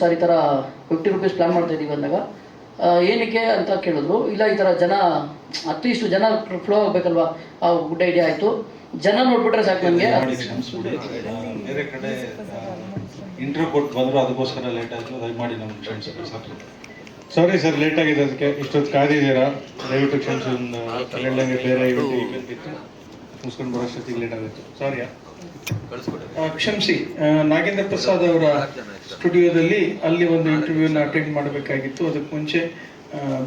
Sir ಈ ಥರ fifty rupees plan ಮಾಡ್ತಾ ಇದ್ದೀವಿ ಅಂದಾಗ ಏನಕ್ಕೆ ಅಂತ ಕೇಳಿದ್ರು ಇಲ್ಲ ಈ ಥರ ಜನ ಅಟ್ಲೀಸ್ಟ್ ಜನ ಫ್ಲೋ ಆಗಬೇಕಲ್ವಾ? ಆ ಗುಡ್ ಐಡಿಯಾ ಆಯಿತು. ಜನ ನೋಡ್ಬಿಟ್ರೆ ಸಾಕು ನನಗೆ ಆ, ಬೇರೆ ಕಡೆ ಇಂಟರ್ವ್ಯೂ ಕೊಟ್ಟು ಬಂದ್ರು ಅದಕ್ಕೋಸ್ಕರ ಲೇಟ್ ಆಯಿತು. ದಯಮಾಡಿ ನಮ್ಮ ಫ್ರೆಂಡ್ಸ್ ಸಾಕು. ಸಾರಿ ಸರ್ ಲೇಟ್ ಆಗಿದೆ ಅದಕ್ಕೆ. ಇಷ್ಟೊತ್ತು ಕಾದಿದ್ದೀರಾ ದಯವಿಟ್ಟು ಕ್ಷಮಿಸಿ ಒಂದು ಬೇರೆ ಇವತ್ತು event ಇತ್ತು. ಮುಗಿಸ್ಕೊಂಡು ಬರೋಷ್ಟೊತ್ತಿಗೆ ಲೇಟ್ ಆಗುತ್ತೆ. ಸಾರಿ ಕ್ಷಮಿಸಿ ನಾಗೇಂದ್ರ ಪ್ರಸಾದ್ ಅವರ ಸ್ಟುಡಿಯೋದಲ್ಲಿ ಅಲ್ಲಿ ಒಂದು ಇಂಟರ್ವ್ಯೂನ ಅಟೆಂಡ್ ಮಾಡಬೇಕಾಗಿತ್ತು. ಅದಕ್ಕೆ ಮುಂಚೆ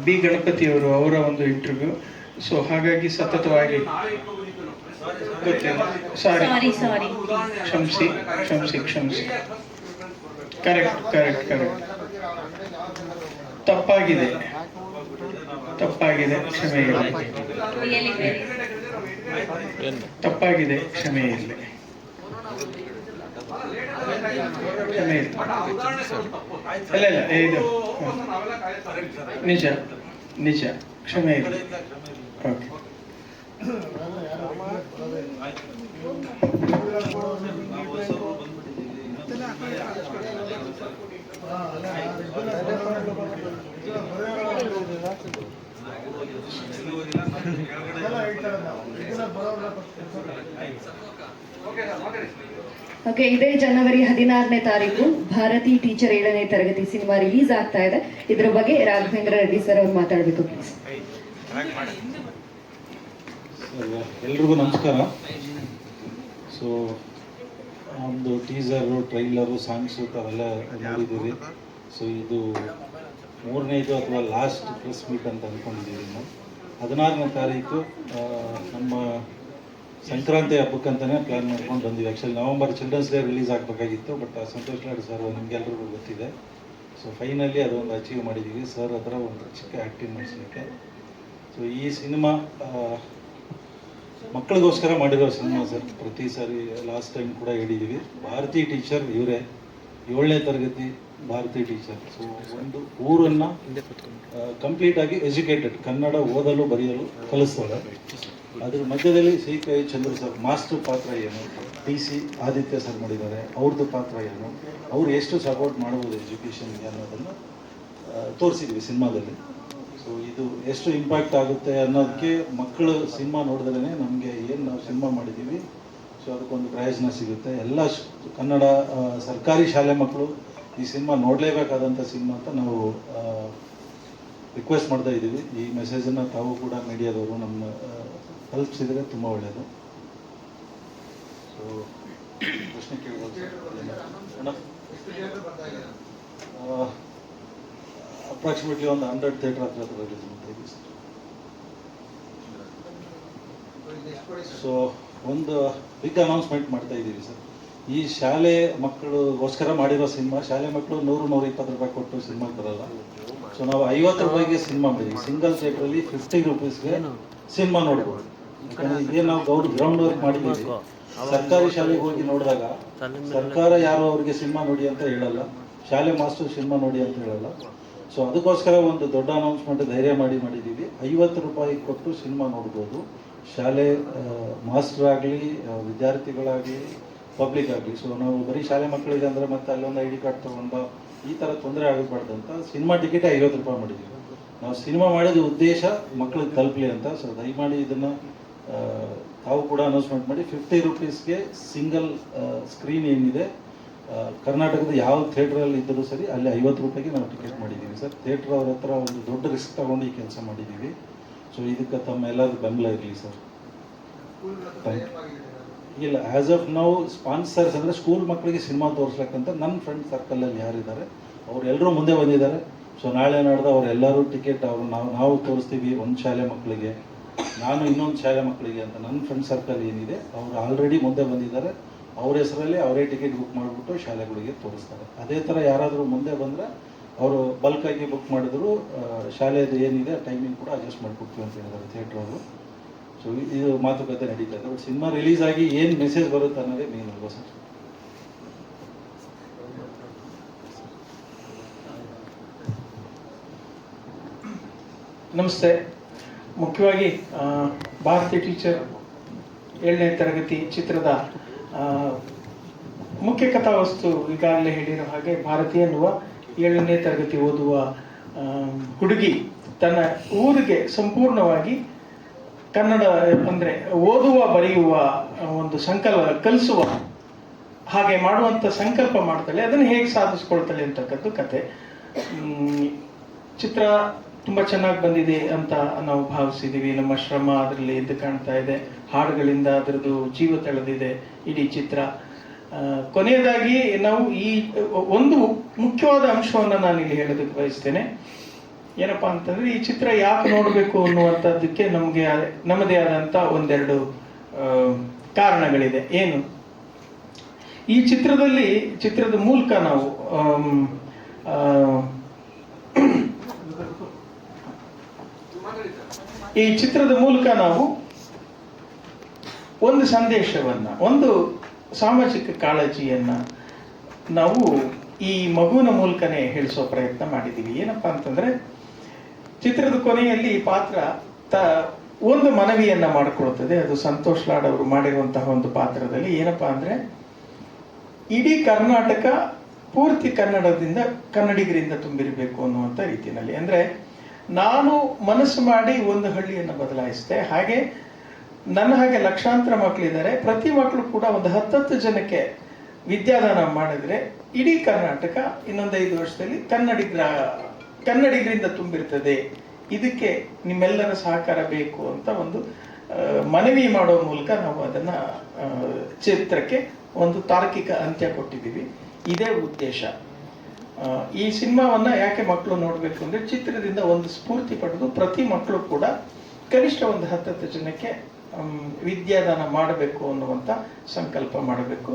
ಬಿ ಗಣಪತಿ ಅವರು ಅವರ ಒಂದು ಇಂಟರ್ವ್ಯೂ ಸೊ ಹಾಗಾಗಿ ಸತತವಾಗಿ ಸಾರಿ ಕ್ಷಮಿಸಿ ಕ್ಷಮಿಸಿ ಕ್ಷಮಿಸಿ. ಕರೆಕ್ಟ್ ಕರೆಕ್ಟ್ ಕರೆಕ್ಟ್ ತಪ್ಪಾಗಿದೆ. ತಪ್ಪಾಗಿದೆ ಕ್ಷಮೆ ಇರಲಿ ತಪ್ಪಾಗಿದೆ ಕ್ಷಮೆ ಇರಲಿ ಇಲ್ಲ. ಇಲ್ಲ ಇದು. ನಿಜ ನಿಜ. ಕ್ಷಮೆ ಇರಲಿ ಓಕೆ. ಓಕೆ ಇದೇ ಜನವರಿ ಹದಿನಾರನೇ ತಾರೀಕು ಭಾರತಿ ಟೀಚರ್ ಏಳನೇ ತರಗತಿ ಸಿನಿಮಾ ರಿಲೀಸ್ ಆಗ್ತಾ ಇದೆ. ಇದರ ಬಗ್ಗೆ ರಾಘವೇಂದ್ರ ರೆಡ್ಡಿ ಸರ್ ಅವ್ರು ಮಾತಾಡಬೇಕು ಪ್ಲೀಸ್ ಎಲ್ರಿಗೂ ನಮಸ್ಕಾರ. ಸೊ ಒಂದು ಟೀಸರು ಟ್ರೈಲರು ಸಾಂಗ್ಸು ಅವೆಲ್ಲ ನೋಡಿದ್ದೀವಿ ಸೊ ಇದು ಮೂರನೇದು ಅಥವಾ ಲಾಸ್ಟ್ ಪ್ರೆಸ್ ಮೀಟ್ ಅಂತ ಅಂದ್ಕೊಂಡಿದ್ದೀವಿ ನಾವು. ಹದಿನಾರನೇ ತಾರೀಕು ನಮ್ಮ ಸಂಕ್ರಾಂತಿ ಹಬ್ಬಕ್ಕಂತಲೇ ಪ್ಲ್ಯಾನ್ ಮಾಡ್ಕೊಂಡು ಬಂದಿವಿ. Actually November children's day release ಆಗಬೇಕಾಗಿತ್ತು ಬಟ್ ಸಂತೋಷ್ ಲಾಡ್ ಸರ್ ನಿಮಗೆಲ್ರಿಗೂ ಗೊತ್ತಿದೆ. ಸೊ ಫೈನಲಿ ಅದೊಂದು ಅಚೀವ್ ಮಾಡಿದ್ದೀವಿ ಸರ್ ಹತ್ರ ಒಂದು ಚಿಕ್ಕ ಆ್ಯಕ್ಟಿಂಗ್ ಮಾಡಿಸ್ಲಿಕ್ಕೆ. ಸೊ ಈ ಸಿನಿಮಾ ಮಕ್ಕಳಿಗೋಸ್ಕರ ಮಾಡಿರೋ ಸಿನಿಮಾ ಸರ್ ಪ್ರತಿ ಸಾರಿ ಲಾಸ್ಟ್ ಟೈಮ್ ಕೂಡ ಹೇಳಿದ್ದೀವಿ ಭಾರತಿ ಟೀಚರ್ ಇವರೇ. ಏಳನೇ ತರಗತಿ ಭಾರತೀಯ ಟೀಚರ್ ಸೊ ಒಂದು ಊರನ್ನು ಕಂಪ್ಲೀಟ್ ಆಗಿ ಎಜುಕೇಟೆಡ್ ಕನ್ನಡ ಓದಲು ಬರೆಯಲು ಕಲಿಸ್ತಾರೆ ಅದ್ರ ಮಧ್ಯದಲ್ಲಿ C K Chandra sir master ಪಾತ್ರ ಏನು? ಟಿ ಸಿ ಆದಿತ್ಯ ಸರ್ ಮಾಡಿದ್ದಾರೆ. ಅವ್ರದ್ದು ಪಾತ್ರ ಏನು? ಅವ್ರು ಎಷ್ಟು ಸಪೋರ್ಟ್ ಮಾಡ್ಬೋದು ಎಜುಕೇಷನ್ಗೆ ಅನ್ನೋದನ್ನು ತೋರಿಸಿದ್ವಿ ಸಿನಿಮಾದಲ್ಲಿ. ಸೊ ಇದು ಎಷ್ಟು ಇಂಪ್ಯಾಕ್ಟ್ ಆಗುತ್ತೆ ಅನ್ನೋದಕ್ಕೆ ಮಕ್ಕಳು ಸಿನಿಮಾ ನೋಡಿದ್ರೇ ನಮಗೆ ಏನು ನಾವು ಸಿನಿಮಾ ಮಾಡಿದ್ದೀವಿ ಸೊ ಅದಕ್ಕೊಂದು ಪ್ರಯೋಜನ ಸಿಗುತ್ತೆ. ಎಲ್ಲ ಕನ್ನಡ ಸರ್ಕಾರಿ ಶಾಲೆ ಮಕ್ಕಳು ಈ ಸಿನಿಮಾ ನೋಡಲೇಬೇಕಾದಂಥ ಸಿನಿಮಾ ಅಂತ ನಾವು ರಿಕ್ವೆಸ್ಟ್ ಮಾಡ್ತಾ ಇದ್ದೀವಿ. ಈ ಮೆಸೇಜನ್ನು ತಾವು ಕೂಡ ಮೀಡಿಯಾದವರು ನಮ್ಮ ತಲುಪಿಸಿದರೆ ತುಂಬ ಒಳ್ಳೆಯದು ಸೊ ಪ್ರಶ್ನೆ ಕೇಳ್ಬೋದು ಅಪ್ರಾಕ್ಸಿಮೇಟ್ಲಿ ಒಂದು ಹಂಡ್ರೆಡ್ ಥಿಯೇಟರ್ ಹತ್ರ ಹತ್ರ ಸೊ ಒಂದು ಬಿಗ್ ಅನೌನ್ಸ್ಮೆಂಟ್ ಮಾಡ್ತಾ ಇದ್ದೀವಿ ಸರ್. ಈ ಶಾಲೆ ಮಕ್ಕಳಿಗೋಸ್ಕರ ಮಾಡಿರೋ ಸಿನಿಮಾ ಶಾಲೆ ಮಕ್ಕಳು ನೂರು ನೂರ ಇಪ್ಪತ್ತು ರೂಪಾಯಿ ಕೊಟ್ಟು ಸಿನಿಮಾ ಬರಲ್ಲ ಸೊ ನಾವು ಐವತ್ತು ರೂಪಾಯಿಗೆ ಸಿನಿಮಾ ಮಾಡಿದ್ವಿ ಸಿಂಗಲ್ ಥಿಯೇಟ್ರಲ್ಲಿ ಫಿಫ್ಟಿ ರುಪೀಸ್ಗೆ ಸಿನಿಮಾ ನೋಡ್ಬೋದು. ಯಾಕಂದ್ರೆ ಇದೇ ನಾವು ಗೌಡ್ ಗ್ರೌಂಡ್ ವರ್ಕ್ ಮಾಡಿದ್ದೀವಿ ಸರ್ಕಾರಿ ಶಾಲೆಗೆ ಹೋಗಿ ನೋಡಿದಾಗ ಸರ್ಕಾರ ಯಾರು ಅವ್ರಿಗೆ ಸಿನಿಮಾ ನೋಡಿ ಅಂತ ಹೇಳಲ್ಲ ಶಾಲೆ ಮಾಸ್ಟರ್ ಸಿನಿಮಾ ನೋಡಿ ಅಂತ ಹೇಳಲ್ಲ. ಸೊ ಅದಕ್ಕೋಸ್ಕರ ಒಂದು ದೊಡ್ಡ ಅನೌನ್ಸ್ಮೆಂಟ್ ಧೈರ್ಯ ಮಾಡಿ ಮಾಡಿದ್ದೀವಿ. ಐವತ್ತು ರೂಪಾಯಿ ಕೊಟ್ಟು ಸಿನಿಮಾ ನೋಡ್ಬೋದು. ಶಾಲೆ ಮಾಸ್ಟರ್ ಆಗಲಿ ವಿದ್ಯಾರ್ಥಿಗಳಾಗಲಿ ಪಬ್ಲಿಕ್ ಆಗಲಿ. ಸೊ ನಾವು ಬರೀ ಶಾಲೆ ಮಕ್ಕಳಿಗೆ ಅಂದರೆ ಮತ್ತೆ ಅಲ್ಲೊಂದು ಐ ಡಿ ಕಾರ್ಡ್ ತೊಗೊಂಡು ಈ ಥರ ತೊಂದರೆ ಆಗಬಾರ್ದು ಅಂತ ಸಿನಿಮಾ ಟಿಕೆಟ್ ಐವತ್ತು ರೂಪಾಯಿ ಮಾಡಿದ್ದೀವಿ. ನಾವು ಸಿನಿಮಾ ಮಾಡಿದ ಉದ್ದೇಶ ಮಕ್ಕಳಿಗೆ ತಲುಪಲಿ ಅಂತ. ಸೊ ದಯಮಾಡಿ ಇದನ್ನು ತಾವು ಕೂಡ ಅನೌನ್ಸ್ಮೆಂಟ್ ಮಾಡಿ. ಫಿಫ್ಟಿ ರುಪೀಸ್ಗೆ ಸಿಂಗಲ್ ಸ್ಕ್ರೀನ್ ಏನಿದೆ ಕರ್ನಾಟಕದ ಯಾವ ಥಿಯೇಟ್ರಲ್ಲಿ ಇದ್ದರೂ ಸರಿ ಅಲ್ಲಿ ಐವತ್ತು ರೂಪಾಯಿಗೆ ನಾವು ಟಿಕೆಟ್ ಮಾಡಿದ್ದೀವಿ ಸರ್. ಥಿಯೇಟ್ರ್ ಅವ್ರ ಹತ್ರ ಒಂದು ದೊಡ್ಡ ರಿಸ್ಕ್ ತಗೊಂಡು ಈ ಕೆಲಸ ಮಾಡಿದ್ದೀವಿ. ಸೊ ಇದಕ್ಕೆ ತಮ್ಮ ಎಲ್ಲರೂ ಬೆಂಬಲ ಇರಲಿ ಸರ್. ಇಲ್ಲ ಆ್ಯಸ್ ಆಫ್ ನಾವು ಸ್ಪಾನ್ಸರ್ಸ್ ಅಂದರೆ ಸ್ಕೂಲ್ ಮಕ್ಕಳಿಗೆ ಸಿನಿಮಾ ತೋರಿಸ್ಲಕ್ಕಂತ ನನ್ನ ಫ್ರೆಂಡ್ ಸರ್ಕಲಲ್ಲಿ ಯಾರಿದ್ದಾರೆ ಅವರೆಲ್ಲರೂ ಮುಂದೆ ಬಂದಿದ್ದಾರೆ. ಸೊ ನಾಳೆ ನಾಡ್ದು ಅವರೆಲ್ಲರೂ ಟಿಕೆಟ್ ಅವ್ರು ನಾವು ನಾವು ತೋರಿಸ್ತೀವಿ ಒಂದು ಶಾಲೆ ಮಕ್ಕಳಿಗೆ ನಾನು ಇನ್ನೊಂದು ಶಾಲೆ ಮಕ್ಕಳಿಗೆ ಅಂತ ನನ್ನ ಫ್ರೆಂಡ್ ಸರ್ಕಲ್ ಏನಿದೆ ಅವರು ಆಲ್ರೆಡಿ ಮುಂದೆ ಬಂದಿದ್ದಾರೆ. ಅವ್ರ ಹೆಸರಲ್ಲಿ ಅವರೇ ಟಿಕೆಟ್ ಬುಕ್ ಮಾಡಿಬಿಟ್ಟು ಶಾಲೆಗಳಿಗೆ ತೋರಿಸ್ತಾರೆ. ಅದೇ ಥರ ಯಾರಾದರೂ ಮುಂದೆ ಬಂದರೆ ಅವರು ಬಲ್ಕಾಗಿ ಬುಕ್ ಮಾಡಿದ್ರು ಶಾಲೆಯದು ಏನಿದೆ ಟೈಮಿಂಗ್ ಕೂಡ ಅಡ್ಜಸ್ಟ್ ಮಾಡಿಕೊಡ್ತೀವಿ ಅಂತ ಹೇಳಿದ್ದಾರೆ ಥಿಯೇಟ್ರ್ ಅವರು. ಸೊ ಇದು ಮಾತುಕತೆ ನಡೀತಾ ಇದೆ. ಬಟ್ ಸಿನಿಮಾ ರಿಲೀಸ್ ಆಗಿ ಏನು ಮೆಸೇಜ್ ಬರುತ್ತೆ ಅನ್ನೋದೇ ಮೇನ್ ಅಲ್ವಾ ಸರ್ ನಮಸ್ತೆ. ಮುಖ್ಯವಾಗಿ ಭಾರತೀಯ ಭಾರತಿ ಟೀಚರ್ ಏಳನೇ ತರಗತಿ ಚಿತ್ರದ ಮುಖ್ಯ ಕಥಾವಸ್ತು ಈಗಾಗಲೇ ಹೇಳಿರೋ ಹಾಗೆ ಭಾರತೀಯ ಎನ್ನುವ ಏಳನೇ ತರಗತಿ ಓದುವ ಹುಡುಗಿ ತನ್ನ ಊರಿಗೆ ಸಂಪೂರ್ಣವಾಗಿ ಕನ್ನಡ, ಅಂದರೆ ಓದುವ, ಬರೆಯುವ, ಒಂದು ಸಂಕಲ್ಪ, ಕಲಿಸುವ ಹಾಗೆ ಮಾಡುವಂಥ ಸಂಕಲ್ಪ ಮಾಡ್ತಾಳೆ. ಅದನ್ನು ಹೇಗೆ ಸಾಧಿಸ್ಕೊಳ್ತಾಳೆ ಅಂತಕ್ಕದ್ದು ಕತೆ. ಚಿತ್ರ ತುಂಬ ಚೆನ್ನಾಗಿ ಬಂದಿದೆ ಅಂತ ನಾವು ಭಾವಿಸಿದ್ದೀವಿ. ನಮ್ಮ ಶ್ರಮ ಅದರಲ್ಲಿ ಎದ್ದು ಕಾಣ್ತಾ ಇದೆ. ಹಾಡುಗಳಿಂದ ಅದರದ್ದು ಜೀವ ತಳೆದಿದೆ ಇಡೀ ಚಿತ್ರ. ಕೊನೆಯದಾಗಿ ನಾವು ಈ, ಒಂದು ಮುಖ್ಯವಾದ ಅಂಶವನ್ನು ನಾನು ಇಲ್ಲಿ ಹೇಳೋದಕ್ಕೆ ಬಯಸ್ತೇನೆ. ಏನಪ್ಪಾ ಅಂತಂದ್ರೆ, ಈ ಚಿತ್ರ ಯಾಕೆ ನೋಡಬೇಕು ಅನ್ನುವಂಥದ್ದಕ್ಕೆ ನಮಗೆ ನಮ್ಮದೇ ಆದಂಥ ಒಂದೆರಡು ಕಾರಣಗಳಿದೆ. ಏನು? ಈ ಚಿತ್ರದಲ್ಲಿ, ಚಿತ್ರದ ಮೂಲಕ ನಾವು ಈ ಚಿತ್ರದ ಮೂಲಕ ನಾವು ಒಂದು ಸಂದೇಶವನ್ನ, ಒಂದು ಸಾಮಾಜಿಕ ಕಾಳಜಿಯನ್ನ ನಾವು ಈ ಮಗುವಿನ ಮೂಲಕನೇ ಹೇಳಿಸೋ ಪ್ರಯತ್ನ ಮಾಡಿದ್ದೀವಿ. ಏನಪ್ಪಾ ಅಂತಂದ್ರೆ, ಚಿತ್ರದ ಕೊನೆಯಲ್ಲಿ ಪಾತ್ರ ತ ಒಂದು ಮನವಿಯನ್ನ ಮಾಡಿಕೊಳ್ತದೆ. ಅದು ಸಂತೋಷ್ ಲಾಡ್ ಅವರು ಮಾಡಿರುವಂತಹ ಒಂದು ಪಾತ್ರದಲ್ಲಿ. ಏನಪ್ಪಾ ಅಂದ್ರೆ, ಇಡೀ ಕರ್ನಾಟಕ ಪೂರ್ತಿ ಕನ್ನಡದಿಂದ, ಕನ್ನಡಿಗರಿಂದ ತುಂಬಿರಬೇಕು ಅನ್ನುವಂಥ ರೀತಿಯಲ್ಲಿ. ಅಂದ್ರೆ, ನಾನು ಮನಸ್ಸು ಮಾಡಿ ಒಂದು ಹಳ್ಳಿಯನ್ನು ಬದಲಾಯಿಸಿದೆ. ಹಾಗೆ ನನ್ನ ಹಾಗೆ ಲಕ್ಷಾಂತರ ಮಕ್ಕಳಿದ್ದಾರೆ. ಪ್ರತಿ ಮಕ್ಕಳು ಕೂಡ ಒಂದು ಹತ್ತತ್ತು ಜನಕ್ಕೆ ವಿದ್ಯಾದಾನ ಮಾಡಿದ್ರೆ ಇಡೀ ಕರ್ನಾಟಕ ಇನ್ನೊಂದು ಐದು ವರ್ಷದಲ್ಲಿ ಕನ್ನಡಿಗರ ಕನ್ನಡಿಗರಿಂದ ತುಂಬಿರ್ತದೆ. ಇದಕ್ಕೆ ನಿಮ್ಮೆಲ್ಲರ ಸಹಕಾರ ಬೇಕು ಅಂತ ಒಂದು ಮನವಿ ಮಾಡೋ ಮೂಲಕ ನಾವು ಅದನ್ನ ಚಿತ್ರಕ್ಕೆ ಒಂದು ತಾರ್ಕಿಕ ಅಂತ್ಯ ಕೊಟ್ಟಿದ್ದೀವಿ. ಇದೇ ಉದ್ದೇಶ. ಈ ಸಿನಿಮಾವನ್ನ ಯಾಕೆ ಮಕ್ಕಳು ನೋಡಬೇಕು ಅಂದ್ರೆ ಚಿತ್ರದಿಂದ ಒಂದು ಸ್ಫೂರ್ತಿ ಪಡೆದು ಪ್ರತಿ ಮಕ್ಕಳು ಕೂಡ ಕನಿಷ್ಠ ಒಂದು ಹತ್ತತ್ತು ಜನಕ್ಕೆ ವಿದ್ಯಾದಾನ ಮಾಡಬೇಕು ಅನ್ನುವಂಥ ಸಂಕಲ್ಪ ಮಾಡಬೇಕು.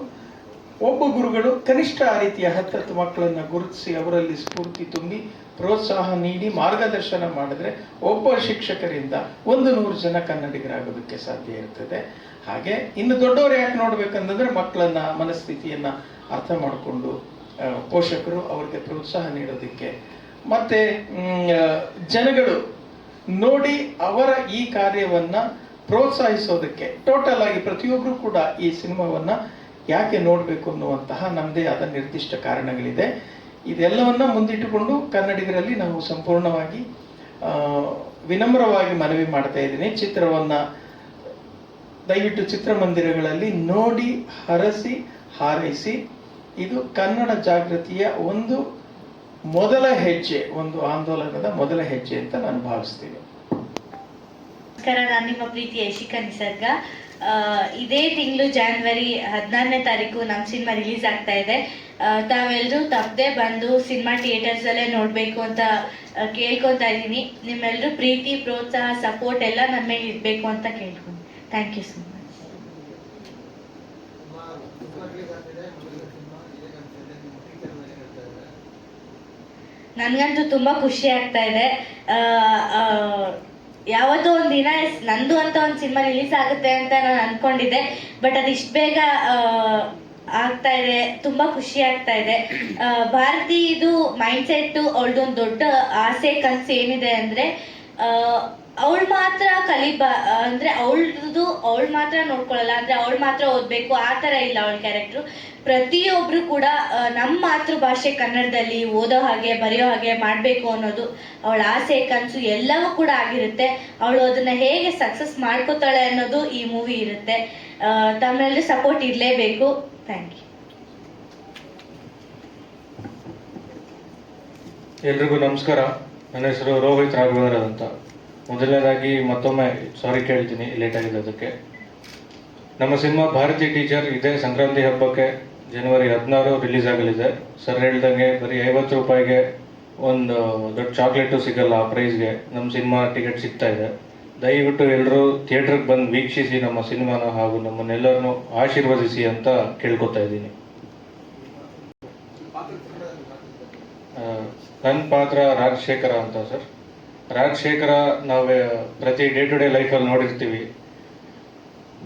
ಒಬ್ಬ ಗುರುಗಳು ಕನಿಷ್ಠ ಆ ರೀತಿಯ ಹತ್ತತ್ತು ಮಕ್ಕಳನ್ನು ಗುರುತಿಸಿ ಅವರಲ್ಲಿ ಸ್ಫೂರ್ತಿ ತುಂಬಿ ಪ್ರೋತ್ಸಾಹ ನೀಡಿ ಮಾರ್ಗದರ್ಶನ ಮಾಡಿದ್ರೆ ಒಬ್ಬ ಶಿಕ್ಷಕರಿಂದ ಒಂದು ನೂರು ಜನ ಕನ್ನಡಿಗರಾಗೋದಕ್ಕೆ ಸಾಧ್ಯ ಇರ್ತದೆ. ಹಾಗೆ ಇನ್ನು ದೊಡ್ಡವರು ಯಾಕೆ ನೋಡ್ಬೇಕಂತಂದ್ರೆ ಮಕ್ಕಳನ್ನ ಮನಸ್ಥಿತಿಯನ್ನ ಅರ್ಥ ಮಾಡಿಕೊಂಡು ಪೋಷಕರು ಅವರಿಗೆ ಪ್ರೋತ್ಸಾಹ ನೀಡೋದಕ್ಕೆ. ಮತ್ತೆ ಜನಗಳು ನೋಡಿ ಅವರ ಈ ಕಾರ್ಯವನ್ನ ಪ್ರೋತ್ಸಾಹಿಸೋದಕ್ಕೆ. ಟೋಟಲ್ ಆಗಿ ಪ್ರತಿಯೊಬ್ಬರು ಕೂಡ ಈ ಸಿನಿಮಾವನ್ನ ಯಾಕೆ ನೋಡಬೇಕು ಅನ್ನುವಂತಹ ನಮ್ಮದೇ ಆದ ನಿರ್ದಿಷ್ಟ ಕಾರಣಗಳಿದೆ. ಇದೆಲ್ಲವನ್ನ ಮುಂದಿಟ್ಟುಕೊಂಡು ಕನ್ನಡಿಗರಲ್ಲಿ ನಾವು ಸಂಪೂರ್ಣವಾಗಿ ವಿನಮ್ರವಾಗಿ ಮನವಿ ಮಾಡ್ತಾ ಇದ್ದೀನಿ. ಚಿತ್ರವನ್ನ, ದಯವಿಟ್ಟು ಚಿತ್ರಮಂದಿರಗಳಲ್ಲಿ ನೋಡಿ, ಹರಸಿ, ಹಾರೈಸಿ. ಇದು ಕನ್ನಡ ಜಾಗೃತಿಯ ಒಂದು ಮೊದಲ ಹೆಜ್ಜೆ, ಒಂದು ಆಂದೋಲನದ ಮೊದಲ ಹೆಜ್ಜೆ ಅಂತ ನಾನು ಭಾವಿಸ್ತೀನಿ. ನಮಸ್ಕಾರ, ನಾನು ನಿಮ್ಮ ಪ್ರೀತಿ ಯಶಿಕಾ ನಿಸರ್ಗ. ಇದೇ ತಿಂಗಳು ಜಾನ್ವರಿ ಹದಿನಾರನೇ ತಾರೀಕು ನಮ್ಮ ಸಿನಿಮಾ ರಿಲೀಸ್ ಆಗ್ತಾ ಇದೆ. ತಾವೆಲ್ಲರೂ ತಪ್ಪದೆ ಬಂದು ಸಿನಿಮಾ ಥಿಯೇಟರ್ಸಲ್ಲೇ ನೋಡಬೇಕು ಅಂತ ಕೇಳ್ಕೊತಾ ಇದ್ದೀನಿ. ನಿಮ್ಮೆಲ್ಲರೂ ಪ್ರೀತಿ, ಪ್ರೋತ್ಸಾಹ, ಸಪೋರ್ಟ್ ಎಲ್ಲ ನಮ್ಮ ಮೇಲೆ ಇರಬೇಕು ಅಂತ ಕೇಳ್ಕೊಂಡು. ಥ್ಯಾಂಕ್ ಯು ಸೊ ಮಚ್ ನನಗಂತೂ ತುಂಬ ಖುಷಿ ಆಗ್ತಾ ಇದೆ. ಯಾವತ್ತೋ ಒಂದು ದಿನ ನಂದು ಅಂತ ಒಂದು ಸಿನಿಮಾ ರಿಲೀಸ್ ಆಗುತ್ತೆ ಅಂತ ನಾನು ಅನ್ಕೊಂಡಿದ್ದೆ. ಬಟ್ ಅದು ಇಷ್ಟು ಬೇಗ ಆಗ್ತಾ ಇದೆ. ತುಂಬಾ ಖುಷಿ ಆಗ್ತಾ ಇದೆ. ಭಾರತಿ ಇದು ಮೈಂಡ್ ಸೆಟ್ ಅವಳದೊಂದು ದೊಡ್ಡ ಆಸೆ, ಕನಸು ಏನಿದೆ ಅಂದರೆ ಅವಳು ಮಾತ್ರ ಕಲಿಬ, ಅಂದ್ರೆ ಅವಳದು, ಅವಳು ಮಾತ್ರ ನೋಡ್ಕೊಳ್ಳಲ್ಲ ಅಂದ್ರೆ ಅವಳು ಮಾತ್ರ ಓದ್ಬೇಕು, ಆ ತರ ಇಲ್ಲ ಅವಳ ಕ್ಯಾರೆಕ್ಟ್ರು ಪ್ರತಿಯೊಬ್ರು ಕೂಡ ನಮ್ಮ ಮಾತೃಭಾಷೆ ಕನ್ನಡದಲ್ಲಿ ಓದೋ ಹಾಗೆ, ಬರೆಯೋ ಹಾಗೆ ಮಾಡಬೇಕು ಅನ್ನೋದು ಅವಳ ಆಸೆ, ಕನಸು ಎಲ್ಲವೂ ಕೂಡ ಆಗಿರುತ್ತೆ. ಅವಳು ಅದನ್ನ ಹೇಗೆ ಸಕ್ಸಸ್ ಮಾಡ್ಕೋತಾಳೆ ಅನ್ನೋದು ಈ ಮೂವಿ ಇರುತ್ತೆ. ತಮ್ಮೆಲ್ಲರೂ ಸಪೋರ್ಟ್ ಇರಲೇಬೇಕು. ಥ್ಯಾಂಕ್ ಯು ಎಲ್ರಿಗೂ ನಮಸ್ಕಾರ. ನನ್ನ ಹೆಸರು ರೋಹಿತ್ ರಾಘವೇಂದ್ರ ಅಂತ. ಮೊದಲನೇದಾಗಿ ಮತ್ತೊಮ್ಮೆ ಸಾರಿ ಕೇಳ್ತೀನಿ ಲೇಟ್ ಆಗಿದೆ ಅದಕ್ಕೆ ನಮ್ಮ ಸಿನಿಮಾ ಭಾರತಿ ಟೀಚರ್ ಇದೇ ಸಂಕ್ರಾಂತಿ ಹಬ್ಬಕ್ಕೆ ಜನವರಿ ಹದಿನಾರು ರಿಲೀಸ್ ಆಗಲಿದೆ. ಸರ್ ಹೇಳ್ದಂಗೆ ಬರೀ ಐವತ್ತು ರೂಪಾಯಿಗೆ ಒಂದು ದೊಡ್ಡ ಚಾಕ್ಲೇಟು ಸಿಗಲ್ಲ ಆ ಪ್ರೈಸ್ಗೆ ನಮ್ಮ ಸಿನಿಮಾ ಟಿಕೆಟ್ ಸಿಗ್ತಾ ಇದೆ. ದಯವಿಟ್ಟು ಎಲ್ಲರೂ ಥಿಯೇಟ್ರಿಗೆ ಬಂದು ವೀಕ್ಷಿಸಿ ನಮ್ಮ ಸಿನಿಮಾನ ಹಾಗೂ ನಮ್ಮನ್ನೆಲ್ಲರನ್ನು ಆಶೀರ್ವದಿಸಿ ಅಂತ ಕೇಳ್ಕೊತಾ ಇದ್ದೀನಿ. ನನ್ನ ಪಾತ್ರ ರಾಜಶೇಖರ ಅಂತ ಸರ್ ರಾಜಶೇಖರ ನಾವು ಪ್ರತಿ ಡೇ ಟು ಡೇ ಲೈಫಲ್ಲಿ ನೋಡಿರ್ತೀವಿ.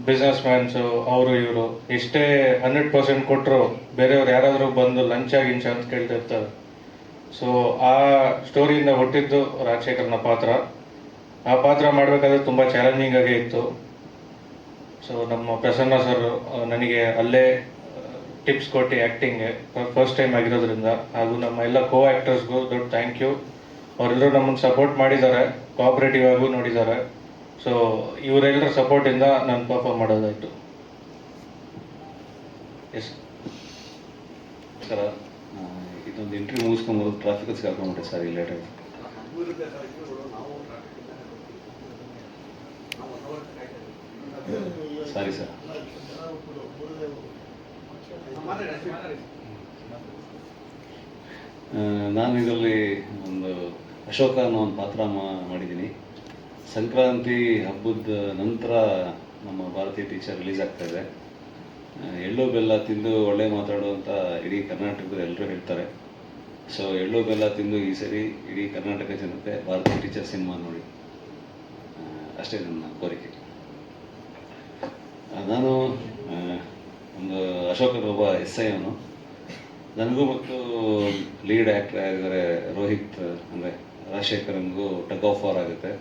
ಬಿಸ್ನೆಸ್ ಮ್ಯಾನ್ಸು ಅವರು, ಇವರು, ಎಷ್ಟೇ ಹಂಡ್ರೆಡ್ ಪರ್ಸೆಂಟ್ ಕೊಟ್ಟರು ಬೇರೆಯವ್ರು ಯಾರಾದರೂ ಬಂದು ಲಂಚ್ ಗಿಂಚ ಅಂತ ಕೇಳ್ತಿರ್ತಾರೆ. ಸೊ ಆ ಸ್ಟೋರಿಯಿಂದ ಹುಟ್ಟಿದ್ದು ರಾಜಶೇಖರನ ಪಾತ್ರ. ಆ ಪಾತ್ರ ಮಾಡಬೇಕಾದ್ರೆ ತುಂಬ ಚಾಲೆಂಜಿಂಗ್ ಆಗೇ ಇತ್ತು. ಸೊ ನಮ್ಮ ಪ್ರಸನ್ನ ಸರ್ ನನಗೆ ಅಲ್ಲೇ ಟಿಪ್ಸ್ ಕೊಟ್ಟು ಆ್ಯಕ್ಟಿಂಗ್ ಫಸ್ಟ್ ಟೈಮ್ ಆಗಿರೋದ್ರಿಂದ ಹಾಗೂ ನಮ್ಮ ಎಲ್ಲ ಕೋ ಆ್ಯಕ್ಟರ್ಸ್ಗೂ ದೊಡ್ಡ ಥ್ಯಾಂಕ್ ಯು ಅವರೆಲ್ಲರೂ ನಮ್ಮನ್ನು ಸಪೋರ್ಟ್ ಮಾಡಿದ್ದಾರೆ ಕೋಆಪ್ರೇಟಿವ್ ಆಗೂ ನೋಡಿದ್ದಾರೆ. ಸೊ ಇವರೆಲ್ಲರ ಸಪೋರ್ಟಿಂದ ನಾನು ಪರ್ಫಾರ್ಮ್ ಮಾಡೋದಾಯಿತು. ಎಸ್ ಸರ್ ಇದೊಂದು ಇಂಟರ್ವ್ಯೂ ಮುಗಿಸ್ಕೊಂಡು ಟ್ರಾಫಿಕ್ ಕರ್ಕೊಂಡ್ಬಿಟ್ಟೆ ಸರ್ ಈ ಲೇಟ್ ಆಗಿ ಸಾರಿ ಸರ್ ನಾನು ಇದರಲ್ಲಿ ಒಂದು ಅಶೋಕ ಅನ್ನೋ ಒಂದು ಪಾತ್ರ ಮಾಡಿದ್ದೀನಿ. ಸಂಕ್ರಾಂತಿ ಹಬ್ಬದ ನಂತರ ನಮ್ಮ ಭಾರತೀಯ ಟೀಚರ್ ರಿಲೀಸ್ ಆಗ್ತಾ ಇದೆ. ಎಳ್ಳು ಬೆಲ್ಲ ತಿಂದು ಒಳ್ಳೆ ಮಾತಾಡುವಂಥ ಇಡೀ ಕರ್ನಾಟಕದ ಎಲ್ಲರೂ ಹೇಳ್ತಾರೆ. ಸೊ ಎಳ್ಳು ಬೆಲ್ಲ ತಿಂದು ಈ ಸರಿ ಇಡೀ ಕರ್ನಾಟಕ ಜನತೆ ಭಾರತೀಯ ಟೀಚರ್ ಸಿನಿಮಾ ನೋಡಿ. ಅಷ್ಟೇ ನನ್ನ ಕೋರಿಕೆ. ನಾನು ಒಂದು ಅಶೋಕ ಒಬ್ಬ ಎಸ್ ಐ ಅವನು. ನನಗೂ ಮತ್ತು ಲೀಡ್ ಆ್ಯಕ್ಟರ್ ಆಗಿದ್ದಾರೆ ರೋಹಿತ್ ಅಂದರೆ ರಾಜಶೇಖರನ್ಗೂ ಟಗ್ ಆಫ್ ವಾರ್ ಆಗುತ್ತೆ.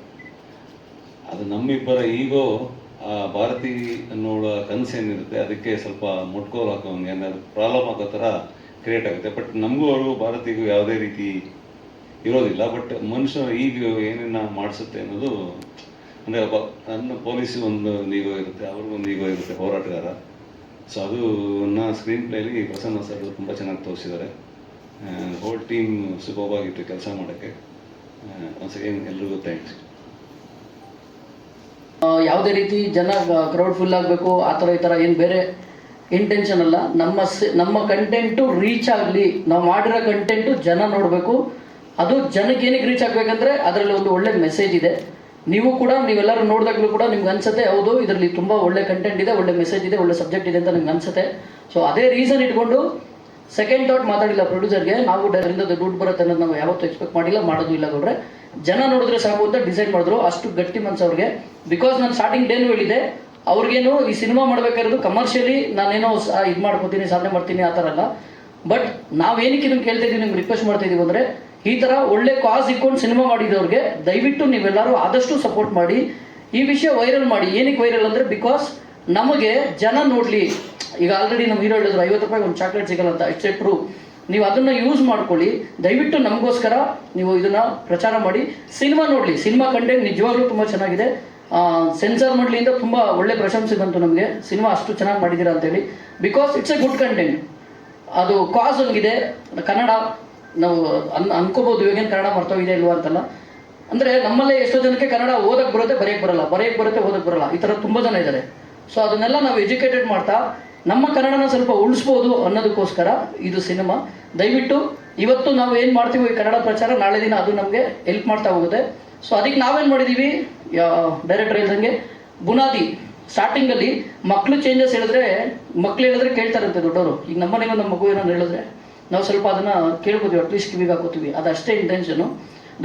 ಅದು ನಮ್ಮಿಬ್ಬರ ಈಗೋ ಆ ಭಾರತಿ ಅನ್ನೋಳ ಕನಸೇನಿರುತ್ತೆ ಅದಕ್ಕೆ ಸ್ವಲ್ಪ ಮುಟ್ಕೋಲ್ ಹಾಕೋಂಗೆ ಏನಾದ್ರು ಪ್ರಾಬ್ಲಮ್ ಆಗೋ ಥರ ಕ್ರಿಯೇಟ್ ಆಗುತ್ತೆ. ಬಟ್ ನಮಗೂ ಅವರು ಭಾರತಿಗೂ ಯಾವುದೇ ರೀತಿ ಇರೋದಿಲ್ಲ. ಬಟ್ ಮನುಷ್ಯ ಈಗ ಏನೇನು ಮಾಡಿಸುತ್ತೆ ಅನ್ನೋದು, ಅಂದರೆ ನನ್ನ ಪೊಲೀಸ್ ಒಂದು ಈಗೋ ಇರುತ್ತೆ, ಅವ್ರಿಗೂ ಒಂದು ಈಗೋ ಇರುತ್ತೆ, ಹೋರಾಟಗಾರ. ಸೊ ಅದು ಸ್ಕ್ರೀನ್ ಪ್ಲೇಲಿ ಪ್ರಸನ್ನ ಸರ್ ತುಂಬ ಚೆನ್ನಾಗಿ ತೋರಿಸಿದ್ದಾರೆ. ಹೋಲ್ ಟೀಮ್ ಸುಲಭವಾಗಿತ್ತು ಕೆಲಸ ಮಾಡೋಕ್ಕೆ. ಒನ್ಸ್ ಅಗೇನ್ ಎಲ್ರಿಗೂ ಥ್ಯಾಂಕ್ಸ್ ಯಾವುದೇ ರೀತಿ ಜನ ಕ್ರೌಡ್ ಫುಲ್ ಆಗಬೇಕು, ಆ ಥರ ಈ ಥರ ಏನು ಬೇರೆ ಇಂಟೆನ್ಷನ್ ಅಲ್ಲ. ನಮ್ಮ ನಮ್ಮ ಕಂಟೆಂಟು ರೀಚ್ ಆಗಲಿ, ನಾವು ಮಾಡಿರೋ ಕಂಟೆಂಟು ಜನ ನೋಡಬೇಕು. ಅದು ಜನಕ್ಕೆ ಏನಕ್ಕೆ ರೀಚ್ ಆಗಬೇಕಂದ್ರೆ ಅದರಲ್ಲಿ ಒಂದು ಒಳ್ಳೆ ಮೆಸೇಜ್ ಇದೆ. ನೀವು ಕೂಡ, ನೀವೆಲ್ಲರೂ ನೋಡಿದಾಗಲೂ ಕೂಡ ನಿಮ್ಗೆ ಅನ್ಸುತ್ತೆ, ಹೌದು, ಇದರಲ್ಲಿ ತುಂಬ ಒಳ್ಳೆ ಕಂಟೆಂಟ್ ಇದೆ, ಒಳ್ಳೆ ಮೆಸೇಜ್ ಇದೆ, ಒಳ್ಳೆ ಸಬ್ಜೆಕ್ಟ್ ಇದೆ ಅಂತ ನಿಮ್ಗೆ ಅನ್ಸುತ್ತೆ. ಸೊ ಅದೇ ರೀಸನ್ ಇಟ್ಕೊಂಡು ಸೆಕೆಂಡ್ ಥಾಟ್ ಮಾತಾಡಿಲ್ಲ ಪ್ರೊಡ್ಯೂಸರ್ಗೆ ನಾವು ಅದರಿಂದ ದುಡ್ಡು ಬರುತ್ತೆ ಅನ್ನೋದು ನಾವು ಯಾವತ್ತೂ ಎಕ್ಸ್ಪೆಕ್ಟ್ ಮಾಡಿಲ್ಲ, ಮಾಡೋದು ಇಲ್ಲ ಗೌಡ್ರೆ. ಜನ ನೋಡಿದ್ರೆ ಸಾಕು ಅಂತ ಡಿಸೈಡ್ ಮಾಡಿದ್ರು, ಅಷ್ಟು ಗಟ್ಟಿ ಮನ್ಸು ಅವ್ರಿಗೆ. ಬಿಕಾಸ್ ನಾನು ಸ್ಟಾರ್ಟಿಂಗ್ ಡೇನು ಹೇಳಿದೆ ಅವ್ರಿಗೇನು ಈ ಸಿನಿಮಾ ಮಾಡ್ಬೇಕಾಗಿರೋದು ಕಮರ್ಷಿಯಲಿ ನಾನೇನೋ ಇದು ಮಾಡ್ಕೋತೀನಿ, ಸಾಧನೆ ಮಾಡ್ತೀನಿ, ಆ ಥರ ಅಲ್ಲ. ಬಟ್ ನಾವೇನಕ್ಕೆ ಇದನ್ನು ಕೇಳ್ತಾ ಇದೀವಿ, ನಿಮ್ಗೆ ರಿಕ್ವೆಸ್ಟ್ ಮಾಡ್ತಾ ಇದೀವಿ ಅಂದರೆ, ಈ ಥರ ಒಳ್ಳೆ ಕಾಸ್ ಇಟ್ಕೊಂಡು ಸಿನಿಮಾ ಮಾಡಿದವ್ರಿಗೆ ದಯವಿಟ್ಟು ನೀವೆಲ್ಲರೂ ಆದಷ್ಟು ಸಪೋರ್ಟ್ ಮಾಡಿ, ಈ ವಿಷಯ ವೈರಲ್ ಮಾಡಿ. ಏನಕ್ಕೆ ವೈರಲ್ ಅಂದರೆ ಬಿಕಾಸ್ ನಮಗೆ ಜನ ನೋಡಲಿ ಈಗ ಆಲ್ರೆಡಿ ನಮ್ಮ ಹೀರೋ ಹೇಳಿದ್ರು, ಐವತ್ತು ರೂಪಾಯಿ ಒಂದು ಚಾಕ್ಲೇಟ್ ಸಿಗಲ್ಲ ಅಂತ. ಇಟ್ಸ್ ಟ್ರೂ ನೀವು ಅದನ್ನು ಯೂಸ್ ಮಾಡ್ಕೊಳ್ಳಿ. ದಯವಿಟ್ಟು ನಮಗೋಸ್ಕರ ನೀವು ಇದನ್ನು ಪ್ರಚಾರ ಮಾಡಿ. ಸಿನಿಮಾ ನೋಡಲಿ. ಸಿನಿಮಾ ಕಂಟೆಂಟ್ ನಿಜವಾಗ್ಲೂ ತುಂಬ ಚೆನ್ನಾಗಿದೆ. ಸೆನ್ಸಾರ್ ಮಂಡಳಿಯಿಂದ ತುಂಬ ಒಳ್ಳೆ ಪ್ರಶಂಸೆ ಬಂತು ನಮಗೆ. ಸಿನಿಮಾ ಅಷ್ಟು ಚೆನ್ನಾಗಿ ಮಾಡಿದ್ದೀರಾ ಅಂತೇಳಿ because it's a good content ಅದು ಕಾಸ್ ಹಂಗಿದೆ. ಕನ್ನಡ ನಾವು ಅನ್ ಅನ್ಕೋಬೋದು ಇವಾಗೇನು ಕನ್ನಡ ಮರ್ತೋಗಿದೆ ಇಲ್ವಾ ಅಂತಲ್ಲ. ಅಂದರೆ ನಮ್ಮಲ್ಲೇ ಎಷ್ಟೋ ಜನಕ್ಕೆ ಕನ್ನಡ ಓದಕ್ಕೆ ಬರುತ್ತೆ ಬರೆಯಕ್ಕೆ ಬರಲ್ಲ. ಬರೆಯಕ್ಕೆ ಬರುತ್ತೆ ಓದಕ್ಕೆ ಬರಲ್ಲ. ಈ ಥರ ತುಂಬ ಜನ ಇದ್ದಾರೆ. ಸೊ ಅದನ್ನೆಲ್ಲ ನಾವು ಎಜುಕೇಟೆಡ್ ಮಾಡ್ತಾ ನಮ್ಮ ಕನ್ನಡನ ಸ್ವಲ್ಪ ಉಳಿಸ್ಬೋದು ಅನ್ನೋದಕ್ಕೋಸ್ಕರ ಇದು ಸಿನಿಮಾ. ದಯವಿಟ್ಟು ಇವತ್ತು ನಾವು ಏನು ಮಾಡ್ತೀವಿ ಕನ್ನಡ ಪ್ರಚಾರ, ನಾಳೆ ದಿನ ಅದು ನಮಗೆ ಹೆಲ್ಪ್ ಮಾಡ್ತಾ ಹೋಗುತ್ತೆ. ಸೊ ಅದಕ್ಕೆ ನಾವೇನು ಮಾಡಿದ್ದೀವಿ ಡೈರೆಕ್ಟರ್ ಹೇಳ್ದಂಗೆ ಬುನಾದಿ ಸ್ಟಾರ್ಟಿಂಗಲ್ಲಿ ಮಕ್ಕಳು ಚೇಂಜಸ್ ಹೇಳಿದ್ರೆ ಮಕ್ಳು ಹೇಳಿದ್ರೆ ಕೇಳ್ತಾರಂತೆ ದೊಡ್ಡವರು. ಈಗ ನಮ್ಮನೆಗೂ ನಮ್ಮ ಮಗು ಏನೋ ಹೇಳಿದ್ರೆ ನಾವು ಸ್ವಲ್ಪ ಅದನ್ನು ಕೇಳ್ಕೊತೀವಿ ಅಟ್ಲೀಸ್ಟ್ ಕಿವಿಗೆ ಹಾಕೋತೀವಿ. ಅಷ್ಟೇ ಇಂಟೆನ್ಷನು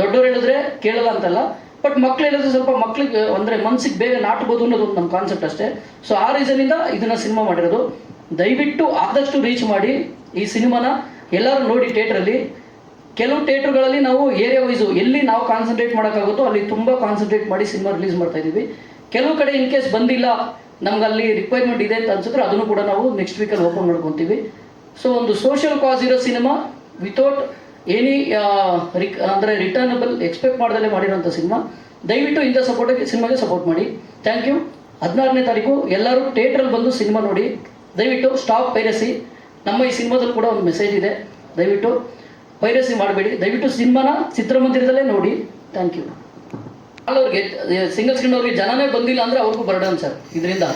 ದೊಡ್ಡವ್ರು ಹೇಳಿದ್ರೆ ಕೇಳಲ್ಲ ಅಂತಲ್ಲ. ಬಟ್ ಮಕ್ಳು ಸ್ವಲ್ಪ ಮಕ್ಕಳಿಗೆ ಅಂದರೆ ಮನ್ಸಿಗೆ ಬೇಗ ನಾಟ್ಬೋದು ಅನ್ನೋದು ನಮ್ಮ ಕಾನ್ಸೆಪ್ಟ್ ಅಷ್ಟೇ. ಸೊ ಆ ರೀಸನಿಂದ ಇದನ್ನ ಸಿನಿಮಾ ಮಾಡಿರೋದು. ದಯವಿಟ್ಟು ಆದಷ್ಟು ರೀಚ್ ಮಾಡಿ ಈ ಸಿನಿಮಾನ ಎಲ್ಲರೂ ನೋಡಿ ಥಿಯೇಟ್ರಲ್ಲಿ ಕೆಲವು ಥಿಯೇಟ್ರ್ಗಳಲ್ಲಿ ನಾವು ಏರಿಯಾ ವೈಸು ಎಲ್ಲಿ ನಾವು ಕಾನ್ಸಂಟ್ರೇಟ್ ಮಾಡೋಕ್ಕಾಗುತ್ತೋ ಅಲ್ಲಿ ತುಂಬ ಕಾನ್ಸಂಟ್ರೇಟ್ ಮಾಡಿ ಸಿನಿಮಾ ರಿಲೀಸ್ ಮಾಡ್ತಾ ಇದ್ದೀವಿ. ಕೆಲವು ಕಡೆ ಇನ್ ಕೇಸ್ ಬಂದಿಲ್ಲ ನಮ್ಗೆ ಅಲ್ಲಿ ರಿಕ್ವೈರ್ಮೆಂಟ್ ಇದೆ ಅಂತ ಅನ್ಸಿದ್ರೆ ಅದನ್ನು ಕೂಡ ನಾವು ನೆಕ್ಸ್ಟ್ ವೀಕಲ್ಲಿ ಓಪನ್ ಮಾಡ್ಕೊತೀವಿ. ಸೊ ಒಂದು ಸೋಷಿಯಲ್ ಕಾಸ್ ಇರೋ ಸಿನಿಮಾ ವಿತೌಟ್ ಎನಿ ರಿಕ್ ಅಂದರೆ ರಿಟರ್ನಬಲ್ ಎಕ್ಸ್ಪೆಕ್ಟ್ ಮಾಡ್ದಲೇ ಮಾಡಿರೋಂಥ ಸಿನಿಮಾ ದಯವಿಟ್ಟು ಇಂಥ ಸಪೋರ್ಟಿಗೆ ಸಿನಿಮಾಗೆ ಸಪೋರ್ಟ್ ಮಾಡಿ. ಥ್ಯಾಂಕ್ ಯು ಹದಿನಾರನೇ ತಾರೀಕು ಎಲ್ಲರೂ ಥಿಯೇಟ್ರಲ್ಲಿ ಬಂದು ಸಿನಿಮಾ ನೋಡಿ. ದಯವಿಟ್ಟು ಸ್ಟಾಪ್ ಪೈರಸಿ ನಮ್ಮ ಈ ಸಿನಿಮಾದಲ್ಲಿ ಕೂಡ ಒಂದು ಮೆಸೇಜ್ ಇದೆ. ದಯವಿಟ್ಟು ಪೈರಸಿ ಮಾಡಬೇಡಿ. ದಯವಿಟ್ಟು ಸಿನಿಮಾನ ಚಿತ್ರಮಂದಿರದಲ್ಲೇ ನೋಡಿ. ಥ್ಯಾಂಕ್ ಯು ಅವ್ರಿಗೆ ಸಿಂಗಲ್ ಸ್ಕ್ರೀನ್ ಅವ್ರಿಗೆ ಜನನೇ ಬಂದಿಲ್ಲ ಅಂದ್ರೆ ಅವ್ರಿಗೂ ಬರ್ಡನ್ ಸರ್. ಇದರಿಂದ.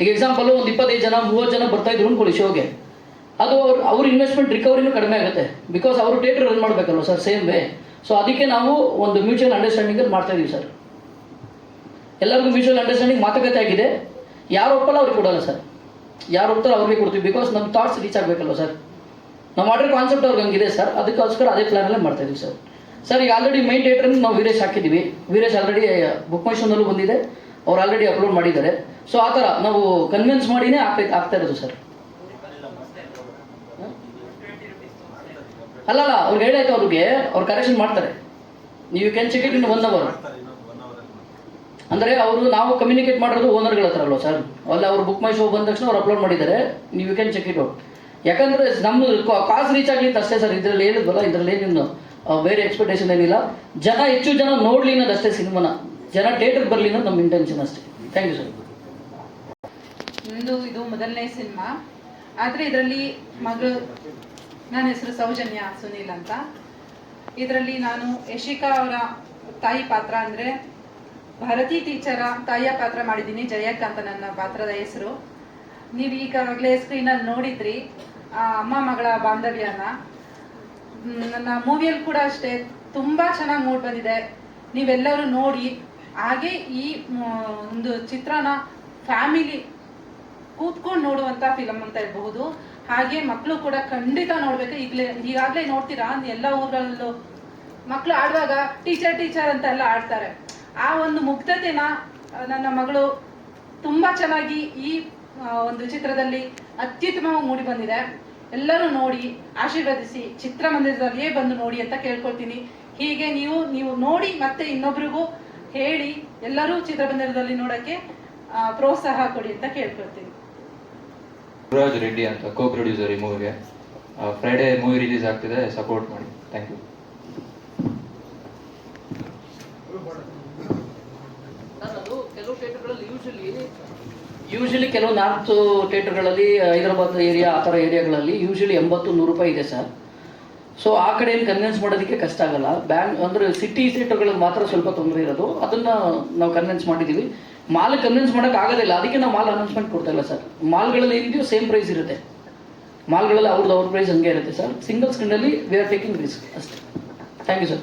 ಈಗ ಎಕ್ಸಾಂಪಲ್ ಒಂದು ಇಪ್ಪತ್ತೈದು ಜನ, ಮೂವತ್ತು ಜನ ಬರ್ತಾ ಇದ್ರು ಅನ್ಕೊಳ್ಳಿ ಶೋಗೆ ಅದು ಅವ್ರ ಅವ್ರ ಇನ್ವೆಸ್ಟ್ಮೆಂಟ್ ರಿಕವರಿನೂ ಕಡಿಮೆ ಆಗುತ್ತೆ. ಬಿಕಾಸ್ ಅವರು ಥಿಯೇಟರ್ ರನ್ ಮಾಡಬೇಕಲ್ವ ಸರ್ ಸೇಮ್ ವೇ ಸೊ ಅದಕ್ಕೆ ನಾವು ಒಂದು ಮ್ಯೂಚುವಲ್ ಅಂಡರ್ಸ್ಟ್ಯಾಂಡಿಂಗಲ್ಲಿ ಮಾಡ್ತಾ ಇದೀವಿ ಸರ್ ಎಲ್ಲರಿಗೂ ಮ್ಯೂಚುವಲ್ ಅಂಡರ್ಸ್ಟ್ಯಾಂಡಿಂಗ್ ಮಾತುಕತೆ ಆಗಿದೆ. ಯಾರು ಒಪ್ಪಲ್ಲ ಅವ್ರಿಗೆ ಕೊಡಲ್ಲ ಸರ್ ಯಾರು ಒಪ್ತಾರೆ ಅವ್ರಿಗೆ ಕೊಡ್ತೀವಿ. ಬಿಕಾಸ್ ನಮ್ಮ ಥಾಟ್ಸ್ ರೀಚ್ ಆಗಬೇಕಲ್ವ ಸರ್ ನಾವು ಆರ್ಡರ್ ಕಾನ್ಸೆಪ್ಟ್ ಅವ್ರಿಗೆ ಹಂಗಿದೆ ಸರ್ ಅದಕ್ಕೋಸ್ಕರ ಅದೇ ಪ್ಲಾನಲ್ಲೇ ಮಾಡ್ತಾ ಇದೀವಿ ಸರ್ ಸರ್ ಈಗ ಆಲ್ರೆಡಿ ಮೈನ್ ಥಿಯೇಟ್ರಲ್ಲಿ ನಾವು ವೀರೇಶ್ ಹಾಕಿದ್ದೀವಿ. ವೀರೇಶ್ ಆಲ್ರೆಡಿ ಬುಕ್ ಮೈ ಶೋನಲ್ಲೂ ಬಂದಿದೆ. ಅವ್ರು ಆಲ್ರೆಡಿ ಅಪ್ಲೋಡ್ ಮಾಡಿದ್ದಾರೆ. ಸೊ ಆ ಥರ ನಾವು ಕನ್ವಿನ್ಸ್ ಮಾಡಿನೇ ಆಗ್ತಾ ಆಗ್ತಾ ಇರೋದು ಸರ್ ಅಲ್ಲ ಅಲ್ಲ ಅವ್ರಿಗೆ ಹೇಳಾಯ್ತು ಅವ್ರಿಗೆ ಅವ್ರು ಕರೆಕ್ಷನ್ ಮಾಡ್ತಾರೆ. ನೀವು can check it in one hour ಅಂದರೆ ಅವರು ನಾವು ಕಮ್ಯುನಿಕೇಟ್ ಮಾಡಿರೋದು ಓನರ್ಗಳ ಹತ್ರ ಅಲ್ವಾ ಸರ್ ಅಲ್ಲ ಅವ್ರು ಬುಕ್ ಮೈ ಶೋ ಬಂದ ತಕ್ಷಣ ಅವ್ರು ಅಪ್ಲೋಡ್ ಮಾಡಿದ್ದಾರೆ ನೀವು ಕ್ಯಾನ್ ಚೆಕ್ ಇಟ್ ಔಟ್ ಯಾಕಂದ್ರೆ ನಮ್ದು ಕಾಸ್ ರೀಚ್ ಆಗಲಿ ಅಂತ ಅಷ್ಟೇ ಸರ್ ಇದರಲ್ಲಿ ಹೇಳಿದ್ವಲ್ಲ ಇದರಲ್ಲಿ ಏನೇನು ಬೇರೆ ಎಕ್ಸ್ಪೆಕ್ಟೇಷನ್ ಏನಿಲ್ಲ. ಜನ ಹೆಚ್ಚು ಜನ ನೋಡ್ಲಿ ಅನ್ನೋದಷ್ಟೇ ಸಿನಿಮಾನ. ಜನ ಥಿಯೇಟರ್ ಬರಲಿ ಅನ್ನೋದು ನಮ್ಮ ಇಂಟೆನ್ಷನ್ ಅಷ್ಟೇ. ಥ್ಯಾಂಕ್ ಯು ಸರ್ ನಂದು ಇದು ಮೊದಲನೇ ಸಿನಿಮಾ. ಆದರೆ ಇದರಲ್ಲಿ ಮಗಳು ನನ್ನ ಹೆಸರು ಸೌಜನ್ಯ ಸುನೀಲ್ ಅಂತ. ಇದರಲ್ಲಿ ನಾನು ಯಶಿಕಾ ಅವರ ತಾಯಿ ಪಾತ್ರ ಅಂದರೆ ಭಾರತಿ ಟೀಚರ ತಾಯಿಯ ಪಾತ್ರ ಮಾಡಿದ್ದೀನಿ ಜಯಕ್ಕ ಅಂತ ನನ್ನ ಪಾತ್ರದ ಹೆಸರು. ನೀವು ಈಗಾಗಲೇ ಸ್ಕ್ರೀನಲ್ಲಿ ನೋಡಿದ್ರಿ, ಆ ಅಮ್ಮ ಮಗಳ ಬಾಂಧವ್ಯನ. ನನ್ನ ಮೂವಿಯಲ್ಲಿ ಕೂಡ ಅಷ್ಟೇ, ತುಂಬ ಚೆನ್ನಾಗಿ ಮೂಡ್ ಬಂದಿದೆ. ನೀವೆಲ್ಲರೂ ನೋಡಿ, ಹಾಗೆ ಈ ಒಂದು ಚಿತ್ರನ ಫ್ಯಾಮಿಲಿ ಕೂತ್ಕೊಂಡು ನೋಡುವಂತ ಫಿಲಮ್ ಅಂತ ಇರಬಹುದು ಹಾಗೆ ಮಕ್ಕಳು ಕೂಡ ಖಂಡಿತ ನೋಡ್ಬೇಕು. ಈಗಲೇ ಈಗಾಗಲೇ ನೋಡ್ತೀರಾ? ಎಲ್ಲ ಊರುಗಳಲ್ಲೂ ಮಕ್ಕಳು ಆಡುವಾಗ ಟೀಚರ್ ಟೀಚರ್ ಅಂತ ಎಲ್ಲ ಆಡ್ತಾರೆ. ಆ ಒಂದು ಮುಗ್ಧತೆನ ನನ್ನ ಮಗಳು ತುಂಬಾ ಚೆನ್ನಾಗಿ ಈ ಒಂದು ಚಿತ್ರದಲ್ಲಿ ಅತ್ಯುತ್ತಮವಾಗಿ ಮೂಡಿ ಬಂದಿದೆ. ಎಲ್ಲರೂ ನೋಡಿ, ಆಶೀರ್ವದಿಸಿ, ಚಿತ್ರಮಂದಿರದಲ್ಲಿಯೇ ಬಂದು ನೋಡಿ ಅಂತ ಕೇಳ್ಕೊಳ್ತೀನಿ. ಹೀಗೆ ನೀವು ನೀವು ನೋಡಿ ಮತ್ತೆ ಇನ್ನೊಬ್ರಿಗೂ ಹೇಳಿ ಎಲ್ಲರೂ ಚಿತ್ರಮಂದಿರದಲ್ಲಿ ನೋಡಕ್ಕೆ ಪ್ರೋತ್ಸಾಹ ಕೊಡಿ ಅಂತ ಕೇಳ್ಕೊಳ್ತೀನಿ. ಗುರುರಾಜ್ ರೆಡ್ಡಿ ಅಂತ ಕೋ ಪ್ರೊಡ್ಯೂಸರ್ ಈ ಮೂವಿಗೆ ಫ್ರೈಡೇ ಮೂವಿ ರಿಲೀಸ್ ಆಗ್ತಿದೆ ಸಪೋರ್ಟ್ ಮಾಡಿ. ಥ್ಯಾಂಕ್ ಯು ಯೂಶಲಿ ಕೆಲವು ನಾರ್ತ್ ಥಿಯೇಟರ್ಗಳಲ್ಲಿ ಹೈದರಾಬಾದ್ ಏರಿಯಾ ಆ ಥರ ಏರಿಯಾಗಳಲ್ಲಿ ಯೂಶಲಿ ಎಂಬತ್ತು ನೂರು ರೂಪಾಯಿ ಇದೆ ಸರ್. ಸೊ ಆ ಕಡೆ ಏನು ಕನ್ವಿನ್ಸ್ ಮಾಡೋದಕ್ಕೆ ಕಷ್ಟ ಆಗಲ್ಲ. ಬ್ಯಾಂಕ್ ಅಂದರೆ ಸಿಟಿ ಥಿಯೇಟರ್ಗಳಿಗೆ ಮಾತ್ರ ಸ್ವಲ್ಪ ತೊಂದರೆ ಇರೋದು. ಅದನ್ನು ನಾವು ಕನ್ವಿನ್ಸ್ ಮಾಡಿದ್ದೀವಿ. ಮಾಲ್ ಕನ್ವಿನ್ಸ್ ಮಾಡೋಕೆ ಆಗೋದಿಲ್ಲ. ಅದಕ್ಕೆ ನಾವು ಮಾಲ್ ಅನೌನ್ಸ್ಮೆಂಟ್ ಕೊಡ್ತಾ ಇಲ್ಲ ಸರ್. ಮಾಲ್ಗಳಲ್ಲಿ ಏನಿದೆಯೋ ಸೇಮ್ ಪ್ರೈಸ್ ಇರುತ್ತೆ. ಮಾಲ್ಗಳಲ್ಲಿ ಅವ್ರದ್ದು ಅವ್ರ ಪ್ರೈಸ್ ಹಂಗೆ ಇರುತ್ತೆ ಸರ್. ಸಿಂಗಲ್ ಸ್ಕ್ರೀನಲ್ಲಿ ವಿ ಆರ್ ಟೇಕಿಂಗ್ ರಿಸ್ಕ್ ಅಷ್ಟೇ. Thank you sir